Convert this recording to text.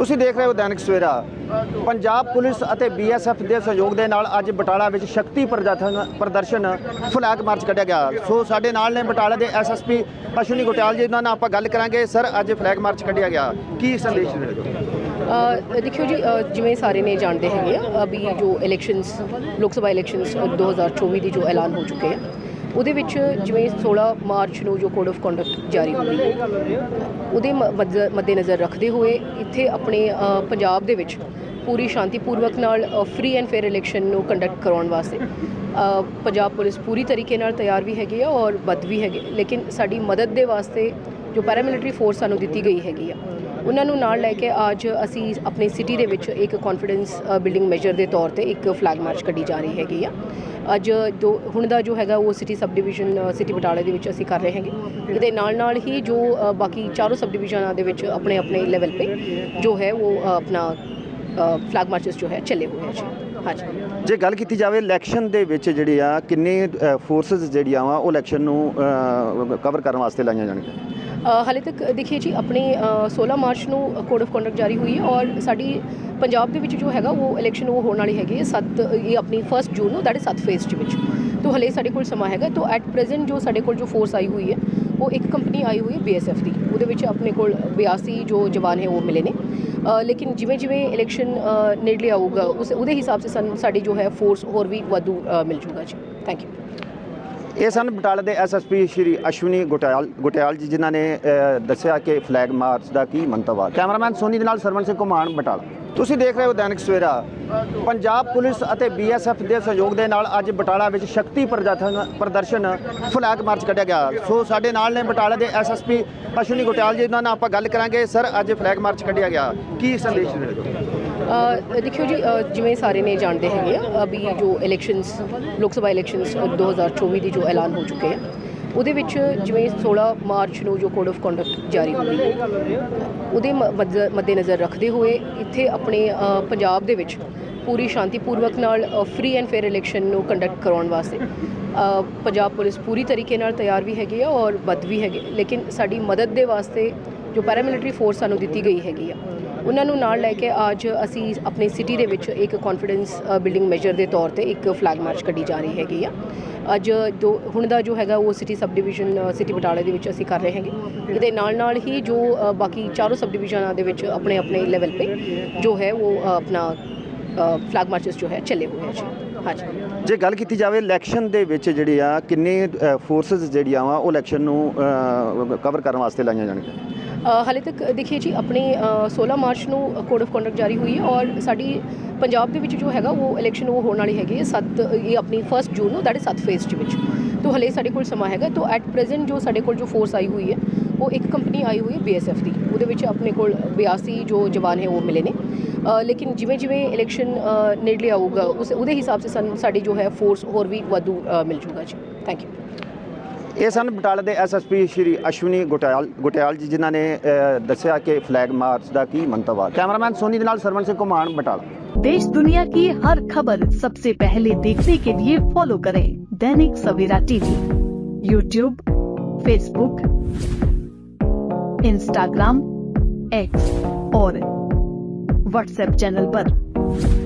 ਤੁਸੀਂ ਦੇਖ ਰਹੇ ਹੋ ਦੈਨਿਕ ਸਵੇਰਾ। ਪੰਜਾਬ ਪੁਲਿਸ ਅਤੇ ਬੀਐਸਐਫ ਦੇ ਸਹਿਯੋਗ ਦੇ ਨਾਲ ਅੱਜ ਬਟਾਲਾ ਵਿੱਚ ਸ਼ਕਤੀ ਪ੍ਰਦਰਸ਼ਨ ਪ੍ਰਦਰਸ਼ਨ ਫਲੈਗ ਮਾਰਚ ਕੱਢਿਆ ਗਿਆ। ਸੋ ਸਾਡੇ ਨਾਲ ਨੇ ਬਟਾਲਾ ਦੇ ਐਸਐਸਪੀ ਅਸ਼ਵਨੀ ਗੁਟਿਆਲ ਜੀ ਉਹਨਾਂ ਨਾਲ ਆਪਾਂ ਗੱਲ ਕਰਾਂਗੇ। ਸਰ ਅੱਜ ਫਲੈਗ ਮਾਰਚ ਕੱਢਿਆ ਗਿਆ। ਕੀ ਸੰਦੇਸ਼ ਦੇਣਗੇ ਅ, ਦੇਖਿਓ ਜੀ ਜਿਵੇਂ ਸਾਰੇ ਨੇ ਜਾਣਦੇ ਹੈਗੇ ਆ ਅਭੀ ਜੋ ਇਲੈਕਸ਼ਨਸ ਲੋਕ ਸਭਾ ਇਲੈਕਸ਼ਨਸ 2024 ਦੀ ਜੋ ਐਲਾਨ ਹੋ ਚੁੱਕੇ ਆ ਉਹਦੇ ਵਿੱਚ ਜਿਵੇਂ 16 ਮਾਰਚ ਨੂੰ ਜੋ ਕੋਡ ਆਫ ਕੰਡਕਟ ਜਾਰੀ ਹੋਈ ਉਹਦੇ ਮ- ਮੱਦੇਨਜ਼ਰ ਰੱਖਦੇ ਹੋਏ ਇੱਥੇ ਆਪਣੇ ਪੰਜਾਬ ਦੇ ਵਿੱਚ ਪੂਰੀ ਸ਼ਾਂਤੀਪੂਰਵਕ ਨਾਲ ਫ੍ਰੀ ਐਂਡ ਫੇਅਰ ਇਲੈਕਸ਼ਨ ਨੂੰ ਕੰਡਕਟ ਕਰਾਉਣ ਵਾਸਤੇ ਪੰਜਾਬ ਪੁਲਿਸ ਪੂਰੀ ਤਰੀਕੇ ਨਾਲ ਤਿਆਰ ਵੀ ਹੈਗੀ ਆ ਔਰ ਬੱਧ ਵੀ ਹੈਗੇ, ਲੇਕਿਨ ਸਾਡੀ ਮਦਦ ਦੇ ਵਾਸਤੇ ਜੋ ਪੈਰਾਮਿਲਟਰੀ ਫੋਰਸ ਸਾਨੂੰ ਦਿੱਤੀ ਗਈ ਹੈਗੀ ਆ ਉਹਨਾਂ ਨੂੰ ਨਾਲ ਲੈ ਕੇ ਅੱਜ ਅਸੀਂ ਆਪਣੀ ਸਿਟੀ ਦੇ ਵਿੱਚ ਇੱਕ ਕੌਨਫੀਡੈਂਸ ਬਿਲਡਿੰਗ ਮੈਜਰ ਦੇ ਤੌਰ ਤੇ ਇੱਕ ਫਲੈਗ ਮਾਰਚ ਕੱਢੀ ਜਾ ਰਹੀ ਹੈਗੀ ਆ। ਅੱਜ ਜੋ ਹੁਣ ਦਾ ਜੋ ਹੈਗਾ ਉਹ ਸਿਟੀ ਸਬ ਡਿਵੀਜ਼ਨ ਸਿਟੀ ਬਟਾਲੇ ਦੇ ਵਿੱਚ ਅਸੀਂ ਕਰ ਰਹੇ ਹੈਗੇ। ਇਹਦੇ ਨਾਲ ਨਾਲ ਹੀ ਜੋ ਬਾਕੀ ਚਾਰੋਂ ਸਬ ਡਿਵੀਜ਼ਨਾਂ ਦੇ ਵਿੱਚ ਆਪਣੇ ਆਪਣੇ ਲੈਵਲ ਤੇ ਜੋ ਹੈ ਉਹ ਆਪਣਾ ਫਲੈਗ ਮਾਰਚਸ ਜੋ ਹੈ ਚੱਲੇ ਹੋਏ ਹੈ ਜੀ। ਹਾਂਜੀ। ਜੇ ਗੱਲ ਕੀਤੀ ਜਾਵੇ ਇਲੈਕਸ਼ਨ ਦੇ ਵਿੱਚ ਜਿਹੜੀ ਆ, ਕਿੰਨੇ ਫੋਰਸਸ ਜਿਹੜੀਆਂ ਵਾ ਉਹ ਇਲੈਕਸ਼ਨ ਨੂੰ ਕਵਰ ਕਰਨ ਵਾਸਤੇ ਲਾਈਆਂ ਜਾਣਗੀਆਂ? ਹਾਲੇ ਤੱਕ ਦੇਖੀਏ ਜੀ ਆਪਣੀ ਅ, 16 ਮਾਰਚ ਨੂੰ ਕੋਡ ਆਫ ਕੰਡਕਟ ਜਾਰੀ ਹੋਈ ਹੈ ਔਰ ਸਾਡੀ ਪੰਜਾਬ ਦੇ ਵਿੱਚ ਜੋ ਹੈਗਾ ਉਹ ਇਲੈਕਸ਼ਨ ਉਹ ਹੋਣ ਵਾਲੀ ਹੈਗੀ ਹੈ 7 ਇਹ ਆਪਣੀ 1 ਜੂਨ ਨੂੰ ਦੈਟ ਇਜ਼ 7 ਫੇਜ਼ ਦੇ ਵਿੱਚ। ਤੋਂ ਹਲੇ ਸਾਡੇ ਕੋਲ ਸਮਾਂ ਹੈਗਾ ਤੋਂ ਐਟ ਪ੍ਰੈਜ਼ੈਂਟ ਜੋ ਸਾਡੇ ਕੋਲ ਜੋ ਫੋਰਸ ਆਈ ਹੋਈ ਹੈ ਉਹ ਇੱਕ ਕੰਪਨੀ ਆਈ ਹੋਈ ਹੈ ਬੀਐਸਐਫ ਦੀ। ਉਹਦੇ ਵਿੱਚ ਆਪਣੇ ਕੋਲ 82 ਜੋ ਜਵਾਨ ਹੈ ਉਹ ਮਿਲੇ ਨੇ। ਲੇਕਿਨ ਜਿਵੇਂ ਜਿਵੇਂ ਇਲੈਕਸ਼ਨ ਨੇੜਲੇ ਆਊਗਾ ਉਸ ਉਹਦੇ ਹਿਸਾਬ ਸੇ ਸਾਨੂੰ ਸਾਡੀ ਜੋ ਹੈ ਫੋਰਸ ਹੋਰ ਵੀ ਵਾਧੂ ਮਿਲ ਜੂਗਾ ਜੀ। ਥੈਂਕ ਯੂ ਇਹ ਸਨ ਬਟਾਲਾ ਦੇ ਐਸਐਸਪੀ ਸ਼੍ਰੀ ਅਸ਼ਵਨੀ ਗੁਟਿਆਲ ਗੁਟਿਆਲ ਜੀ, ਜਿਨ੍ਹਾਂ ਨੇ ਦੱਸਿਆ ਕਿ ਫਲੈਗ ਮਾਰਚ ਦਾ ਕੀ ਮੰਤਵ ਆ। ਕੈਮਰਾਮੈਨ ਸੋਨੀ ਦੇ ਨਾਲ ਸਰਵਣ ਸਿੰਘ ਘੁਮਾਣ ਬਟਾਲਾ। ਤੁਸੀਂ ਦੇਖ ਰਹੇ ਹੋ ਦੈਨਿਕ ਸਵੇਰਾ। ਪੰਜਾਬ ਪੁਲਿਸ ਅਤੇ ਬੀਐਸਐਫ ਦੇ ਸਹਿਯੋਗ ਦੇ ਨਾਲ ਅੱਜ ਬਟਾਲਾ ਵਿੱਚ ਸ਼ਕਤੀ ਪ੍ਰਦਰਸ਼ਨ ਪ੍ਰਦਰਸ਼ਨ ਫਲੈਗ ਮਾਰਚ ਕੱਢਿਆ ਗਿਆ। ਸੋ ਸਾਡੇ ਨਾਲ ਨੇ ਬਟਾਲਾ ਦੇ ਐਸਐਸਪੀ ਅਸ਼ਵਨੀ ਗੁਟਿਆਲ ਜੀ ਉਹਨਾਂ ਨਾਲ ਆਪਾਂ ਗੱਲ ਕਰਾਂਗੇ। ਸਰ, ਅੱਜ ਫਲੈਗ ਮਾਰਚ ਕੱਢਿਆ ਗਿਆ। ਕੀ ਸੰਦੇਸ਼ ਦੇਣਗੇ ਦੇਖਿਓ ਜੀ ਜਿਵੇਂ ਸਾਰੇ ਨੇ ਜਾਣਦੇ ਹੈਗੇ ਆ, ਅਭੀ ਜੋ ਇਲੈਕਸ਼ਨਸ ਲੋਕ ਸਭਾ ਇਲੈਕਸ਼ਨਸ 2024 ਦੀ ਜੋ ਐਲਾਨ ਹੋ ਚੁੱਕੇ ਆ, ਉਹਦੇ ਵਿੱਚ ਜਿਵੇਂ 16 ਮਾਰਚ ਨੂੰ ਜੋ ਕੋਡ ਆਫ ਕੰਡਕਟ ਜਾਰੀ ਹੋਈ, ਉਹਦੇ ਮ- ਮੱਦੇਨਜ਼ਰ ਰੱਖਦੇ ਹੋਏ ਇੱਥੇ ਆਪਣੇ ਪੰਜਾਬ ਦੇ ਵਿੱਚ ਪੂਰੀ ਸ਼ਾਂਤੀਪੂਰਵਕ ਨਾਲ ਫ੍ਰੀ ਐਂਡ ਫੇਅਰ ਇਲੈਕਸ਼ਨ ਨੂੰ ਕੰਡਕਟ ਕਰਾਉਣ ਵਾਸਤੇ ਪੰਜਾਬ ਪੁਲਿਸ ਪੂਰੀ ਤਰੀਕੇ ਨਾਲ ਤਿਆਰ ਵੀ ਹੈਗੀ ਆ ਔਰ ਬੱਧ ਵੀ ਹੈਗੇ, ਲੇਕਿਨ ਸਾਡੀ ਮਦਦ ਦੇ ਵਾਸਤੇ ਜੋ ਪੈਰਾਮਿਲਟਰੀ ਫੋਰਸ ਸਾਨੂੰ ਦਿੱਤੀ ਗਈ ਹੈਗੀ ਆ ਉਹਨਾਂ ਨੂੰ ਨਾਲ ਲੈ ਕੇ ਅੱਜ ਅਸੀਂ ਆਪਣੀ ਸਿਟੀ ਦੇ ਵਿੱਚ ਇੱਕ ਕੌਨਫੀਡੈਂਸ ਬਿਲਡਿੰਗ ਮੈਜਰ ਦੇ ਤੌਰ ਤੇ ਇੱਕ ਫਲੈਗ ਮਾਰਚ ਕੱਢੀ ਜਾ ਰਹੀ ਹੈਗੀ ਆ। ਅੱਜ ਜੋ, ਹੁਣ ਦਾ ਜੋ ਹੈਗਾ ਉਹ ਸਿਟੀ ਸਬ ਡਿਵੀਜ਼ਨ ਸਿਟੀ ਬਟਾਲੇ ਦੇ ਵਿੱਚ ਅਸੀਂ ਕਰ ਰਹੇ ਹੈਗੇ। ਇਹਦੇ ਨਾਲ ਨਾਲ ਹੀ ਜੋ ਬਾਕੀ ਚਾਰੋਂ ਸਬ ਡਿਵੀਜ਼ਨਾਂ ਦੇ ਵਿੱਚ ਆਪਣੇ ਆਪਣੇ ਲੈਵਲ ਤੇ ਜੋ ਹੈ ਉਹ ਆਪਣਾ ਫਲੈਗ ਮਾਰਚਸ ਜੋ ਹੈ ਚੱਲੇ ਹੋਏ ਹੈ ਜੀ। ਹਾਂਜੀ। ਜੇ ਗੱਲ ਕੀਤੀ ਜਾਵੇ ਇਲੈਕਸ਼ਨ ਦੇ ਵਿੱਚ ਜਿਹੜੀ ਆ, ਕਿੰਨੇ ਫੋਰਸਸ ਜਿਹੜੀਆਂ ਵਾ ਉਹ ਇਲੈਕਸ਼ਨ ਨੂੰ ਕਵਰ ਕਰਨ ਵਾਸਤੇ ਲਾਈਆਂ ਜਾਣਗੀਆਂ? ਹਾਲੇ ਤੱਕ ਦੇਖੀਏ ਜੀ ਆਪਣੀ ਅ, 16 ਮਾਰਚ ਨੂੰ ਕੋਡ ਆਫ ਕੰਡਕਟ ਜਾਰੀ ਹੋਈ ਹੈ ਔਰ ਸਾਡੀ ਪੰਜਾਬ ਦੇ ਵਿੱਚ ਜੋ ਹੈਗਾ ਉਹ ਇਲੈਕਸ਼ਨ ਉਹ ਹੋਣ ਵਾਲੀ ਹੈਗੀ ਹੈ 7 ਇਹ ਆਪਣੀ 1 ਜੂਨ ਨੂੰ ਦੈਟ ਇਜ਼ 7 ਫੇਜ਼ ਦੇ ਵਿੱਚ। ਤੋਂ ਹਲੇ ਸਾਡੇ ਕੋਲ ਸਮਾਂ ਹੈਗਾ ਤੋਂ ਐਟ ਪ੍ਰੈਜ਼ੈਂਟ ਜੋ ਸਾਡੇ ਕੋਲ ਜੋ ਫੋਰਸ ਆਈ ਹੋਈ ਹੈ ਉਹ ਇੱਕ ਕੰਪਨੀ ਆਈ ਹੋਈ ਹੈ ਬੀਐਸਐਫ ਦੀ। ਉਹਦੇ ਵਿੱਚ ਆਪਣੇ ਕੋਲ 82 ਜੋ ਜਵਾਨ ਹੈ ਉਹ ਮਿਲੇ ਨੇ। ਲੇਕਿਨ ਜਿਵੇਂ ਜਿਵੇਂ ਇਲੈਕਸ਼ਨ ਨੇੜਲੇ ਆਊਗਾ ਉਸ ਉਹਦੇ ਹਿਸਾਬ ਸੇ ਸਾਨੂੰ ਸਾਡੀ ਜੋ ਹੈ ਫੋਰਸ ਹੋਰ ਵੀ ਵਾਧੂ ਮਿਲ ਜੂਗਾ ਜੀ। ਥੈਂਕ ਯੂ ਇਹ ਸਨ ਬਟਾਲਾ ਦੇ ਐਸਐਸਪੀ ਸ਼੍ਰੀ ਅਸ਼ਵਨੀ ਗੁਟਿਆਲ ਗੁਟਿਆਲ ਜੀ ਜਿਨ੍ਹਾਂ ਨੇ ਅ, ਦੱਸਿਆ ਕਿ ਫਲੈਗ ਮਾਰਚ ਦਾ ਕੀ ਮੰਤਵ ਆ ਕੈਮਰਾਮੈਨ ਸੋਨੀ ਦੇ ਨਾਲ ਸਰਵਣ ਸਿੰਘ ਘੁਮਾਣ ਬਟਾਲਾ देश दुनिया की हर खबर सबसे पहले देखने के लिए फॉलो करें Dainik Savera TV YouTube Facebook Instagram X और व्हाट्सएप चैनल पर।